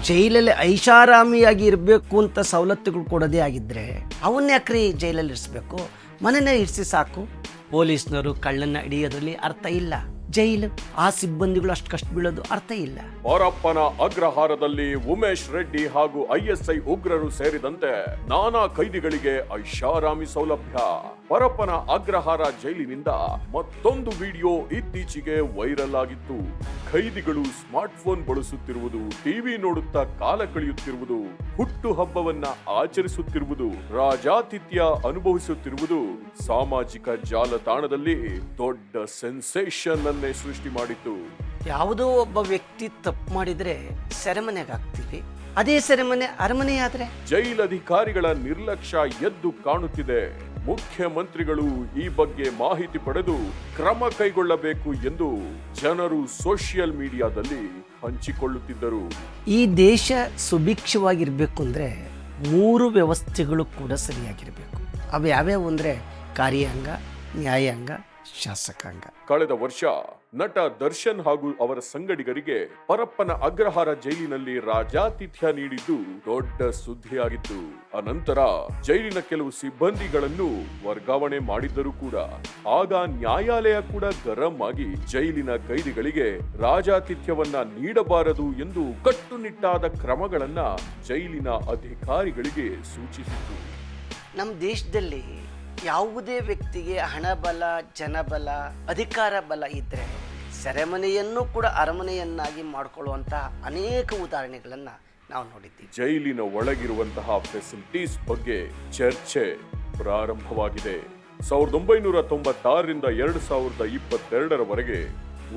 ಜೈಲಲ್ಲಿ ಐಷಾರಾಮಿಯಾಗಿ ಇರಬೇಕು ಅಂತ ಸವಲತ್ತುಗಳು ಕೊಡೋದೇ ಆಗಿದ್ದರೆ ಅವನ್ನ ಯಾಕ್ರಿ ಜೈಲಲ್ಲಿ ಇರಿಸ್ಬೇಕು? ಮನೆನೇ ಇರಿಸಿ ಸಾಕು. ಪೊಲೀಸ್ನವರು ಕಳ್ಳನ್ನ ಹಿಡಿಯೋದ್ರಲ್ಲಿ ಅರ್ಥ ಇಲ್ಲ. ಜೈಲು, ಆ ಸಿಬ್ಬಂದಿಗಳು ಅಷ್ಟು ಕಷ್ಟ ಬೀಳೋದು ಅರ್ಥ ಇಲ್ಲ. ಪರಪ್ಪನ ಅಗ್ರಹಾರದಲ್ಲಿ ಉಮೇಶ್ ರೆಡ್ಡಿ ಹಾಗೂ ಐಎಸ್ಐ ಉಗ್ರರು ಸೇರಿದಂತೆ ನಾನಾ ಕೈದಿಗಳಿಗೆ ಐಷಾರಾಮಿ ಸೌಲಭ್ಯ. ಪರಪ್ಪನ ಅಗ್ರಹಾರ ಜೈಲಿನಿಂದ ಮತ್ತೊಂದು ವಿಡಿಯೋ ಇತ್ತೀಚೆಗೆ ವೈರಲ್ ಆಗಿತ್ತು. ಖೈದಿಗಳು ಸ್ಮಾರ್ಟ್ ಫೋನ್ ಬಳಸುತ್ತಿರುವುದು ಟಿವಿ ನೋಡುತ್ತಾ ಕಾಲ ಕಳೆಯುತ್ತಿರುವುದು ಹುಟ್ಟು ಹಬ್ಬವನ್ನ ಆಚರಿಸುತ್ತಿರುವುದು ರಾಜಾತಿಥ್ಯ ಅನುಭವಿಸುತ್ತಿರುವುದು ಸಾಮಾಜಿಕ ಜಾಲತಾಣದಲ್ಲಿ ದೊಡ್ಡ ಸೆನ್ಸೇಷನ್ ಅನ್ನೇ ಸೃಷ್ಟಿ ಮಾಡಿತ್ತು. ಯಾವುದೋ ಒಬ್ಬ ವ್ಯಕ್ತಿ ತಪ್ಪು ಮಾಡಿದರೆ ಸೆರೆಮನೆಗಾಗ್ತೀವಿ ಅದೇ ಸೆರೆಮನೆ ಅರಮನೆಯಾದ್ರೆ? ಜೈಲ್ ಅಧಿಕಾರಿಗಳ ನಿರ್ಲಕ್ಷ್ಯ ಎದ್ದು ಕಾಣುತ್ತಿದೆ. ಮುಖ್ಯಮಂತ್ರಿಗಳು ಈ ಬಗ್ಗೆ ಮಾಹಿತಿ ಪಡೆದು ಕ್ರಮ ಕೈಗೊಳ್ಳಬೇಕು ಎಂದು ಜನರು ಸೋಷಿಯಲ್ ಮೀಡಿಯಾದಲ್ಲಿ ಹಂಚಿಕೊಳ್ಳುತ್ತಿದ್ದರು. ಈ ದೇಶ ಸುಭಿಕ್ಷವಾಗಿರಬೇಕು ಅಂದರೆ ಮೂರು ವ್ಯವಸ್ಥೆಗಳು ಕೂಡ ಸರಿಯಾಗಿರಬೇಕು. ಅವು ಯಾವ್ಯಾವು ಅಂದರೆ ಕಾರ್ಯಾಂಗ ನ್ಯಾಯಾಂಗ ಶಾಸಕಾಂಗ. ಕಳೆದ ವರ್ಷ ನಟ ದರ್ಶನ್ ಹಾಗೂ ಅವರ ಸಂಗಡಿಗರಿಗೆ ಪರಪ್ಪನ ಅಗ್ರಹಾರ ಜೈಲಿನಲ್ಲಿ ರಾಜಾತಿಥ್ಯ ನೀಡಿದ್ದು ದೊಡ್ಡ ಸುದ್ದಿಯಾಗಿತ್ತು. ಅನಂತರ ಜೈಲಿನ ಕೆಲವು ಸಿಬ್ಬಂದಿಗಳನ್ನು ವರ್ಗಾವಣೆ ಮಾಡಿದ್ದರೂ ಕೂಡ ಆಗ ನ್ಯಾಯಾಲಯ ಕೂಡ ಗರಂ ಆಗಿ ಜೈಲಿನ ಕೈದಿಗಳಿಗೆ ರಾಜಾತಿಥ್ಯವನ್ನ ನೀಡಬಾರದು ಎಂದು ಕಟ್ಟುನಿಟ್ಟಾದ ಕ್ರಮಗಳನ್ನ ಜೈಲಿನ ಅಧಿಕಾರಿಗಳಿಗೆ ಸೂಚಿಸಿತು ನಮ್ಮ ದೇಶದಲ್ಲಿ ಯಾವುದೇ ವ್ಯಕ್ತಿಗೆ ಹಣಬಲ, ಜನಬಲ ಅಧಿಕಾರ ಬಲ ಇದ್ದರೆ ಸೆರೆಮನೆಯನ್ನು ಕೂಡ ಅರಮನೆಯನ್ನಾಗಿ ಮಾಡಿಕೊಳ್ಳುವಂತಹ ಅನೇಕ ಉದಾಹರಣೆಗಳನ್ನು ನಾವು ನೋಡಿದ್ದೀವಿ. ಜೈಲಿನ ಒಳಗಿರುವಂತಹ ಫೆಸಿಲಿಟೀಸ್ ಬಗ್ಗೆ ಚರ್ಚೆ ಪ್ರಾರಂಭವಾಗಿದೆ. ಸಾವಿರದ ಒಂಬೈನೂರ ತೊಂಬತ್ತಾರರಿಂದ ಎರಡು ಸಾವಿರದ ಇಪ್ಪತ್ತೆರಡರವರೆಗೆ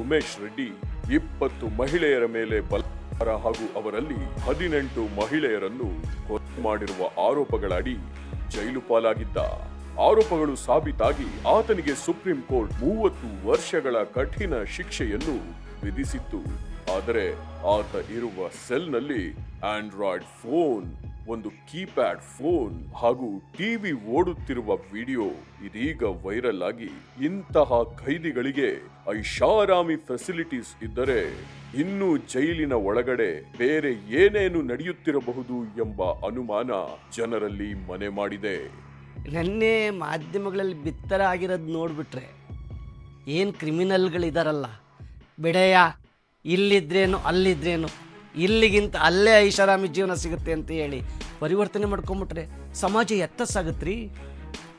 ಉಮೇಶ್ ರೆಡ್ಡಿ ಇಪ್ಪತ್ತು ಮಹಿಳೆಯರ ಮೇಲೆ ಬಲಾತ್ಕಾರ ಹಾಗೂ ಅವರಲ್ಲಿ ಹದಿನೆಂಟು ಮಹಿಳೆಯರನ್ನು ಕೊಲೆ ಮಾಡಿರುವ ಆರೋಪಗಳಡಿ ಜೈಲು ಪಾಲಾಗಿದ್ದ. ಆರೋಪಗಳು ಸಾಬೀತಾಗಿ ಆತನಿಗೆ ಸುಪ್ರೀಂ ಕೋರ್ಟ್ ಮೂವತ್ತು ವರ್ಷಗಳ ಕಠಿಣ ಶಿಕ್ಷೆಯನ್ನು ವಿಧಿಸಿತ್ತು. ಆದರೆ ಆತ ಇರುವ ಸೆಲ್ನಲ್ಲಿ ಆಂಡ್ರಾಯ್ಡ್ ಫೋನ್, ಒಂದು ಕೀಪ್ಯಾಡ್ ಫೋನ್ ಹಾಗೂ ಟಿವಿ ಓಡುತ್ತಿರುವ ವಿಡಿಯೋ ಇದೀಗ ವೈರಲ್ ಆಗಿ ಇಂತಹ ಖೈದಿಗಳಿಗೆ ಐಷಾರಾಮಿ ಫೆಸಿಲಿಟೀಸ್ ಇದ್ದರೆ ಇನ್ನೂ ಜೈಲಿನ ಒಳಗಡೆ ಬೇರೆ ಏನೇನು ನಡೆಯುತ್ತಿರಬಹುದು ಎಂಬ ಅನುಮಾನ ಜನರಲ್ಲಿ ಮನೆ ಮಾಡಿದೆ. ನೆನ್ನೆ ಮಾಧ್ಯಮಗಳಲ್ಲಿ ಬಿತ್ತರ ಆಗಿರೋದು ನೋಡಿಬಿಟ್ರೆ ಏನು ಕ್ರಿಮಿನಲ್ಗಳಿದಾರಲ್ಲ. ಬಿಡೆಯ ಇಲ್ಲಿದ್ರೇನು, ಅಲ್ಲಿದ್ರೇನು, ಇಲ್ಲಿಗಿಂತ ಅಲ್ಲೇ ಐಷಾರಾಮಿ ಜೀವನ ಸಿಗುತ್ತೆ ಅಂತ ಹೇಳಿ ಪರಿವರ್ತನೆ ಮಾಡ್ಕೊಂಬಿಟ್ರೆ ಸಮಾಜ ಎತ್ತ ಸಾಗತ್ರಿ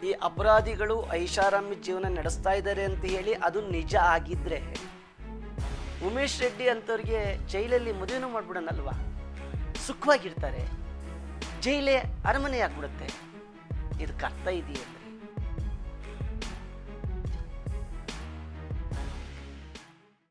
ಈ ಅಪರಾಧಿಗಳು ಐಷಾರಾಮಿ ಜೀವನ ನಡೆಸ್ತಾ ಇದ್ದಾರೆ ಅಂತ ಹೇಳಿ ಅದು ನಿಜ ಆಗಿದ್ರೆ ಉಮೇಶ್ ರೆಡ್ಡಿ ಅಂತವ್ರಿಗೆ ಜೈಲಲ್ಲಿ ಮದುವೆನೂ ಮಾಡ್ಬಿಡೋಣಲ್ವಾ? ಸುಖವಾಗಿರ್ತಾರೆ. ಜೈಲೇ ಅರಮನೆ ಆಗ್ಬಿಡುತ್ತೆ ಇದಕ್ಕೆ ಅರ್ಥ ಇದೆಯಂದ್ರೆ